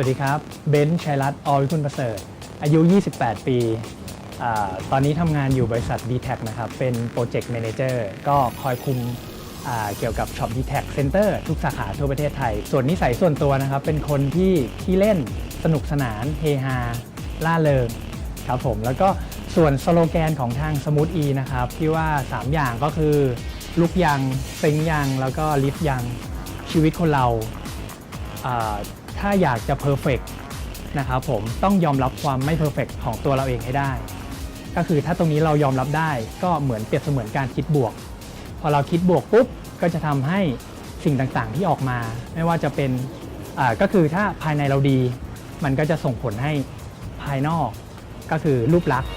วัสดีครับ เบนซ์ชัยรัตน์อวิคุณประเสริฐ อายุ 28 ปีอตอนนี้ทำงานอยู่บริษัท d t แทนะครับ เป็นโปรเจกต์แมเนเจอร์ก็คอยคุมเกี่ยวกับช็อป d t แท Center ทุกสาขาทั่วประเทศไทย ส่วนนิสัยส่วนตัวนะครับ เป็นคนที่ขี้เล่นสนุกสนาน เฮฮา ล่าเริงครับผม แล้วก็ส่วนสโลแกนของทาง Smooth E นะครับ ที่ว่า 3 อย่างก็คือ ลุกยังเซ็งยังแล้วก็ลิฟต์ยังชีวิตคนเรา ถ้าอยากจะเพอร์เฟกนะครับผมต้องยอมรับความไม่เพอร์เฟกของตัวเราเองให้ได้ ก็คือถ้าตรงนี้เรายอมรับได้ก็เหมือนเปรียบเสมือนการคิดบวก พอเราคิดบวกปุ๊บก็จะทำให้สิ่งต่างๆที่ออกมา ไม่ว่าจะเป็นก็คือถ้าภายในเราดี มันก็จะส่งผลให้ภายนอกก็คือรูปลักษณ์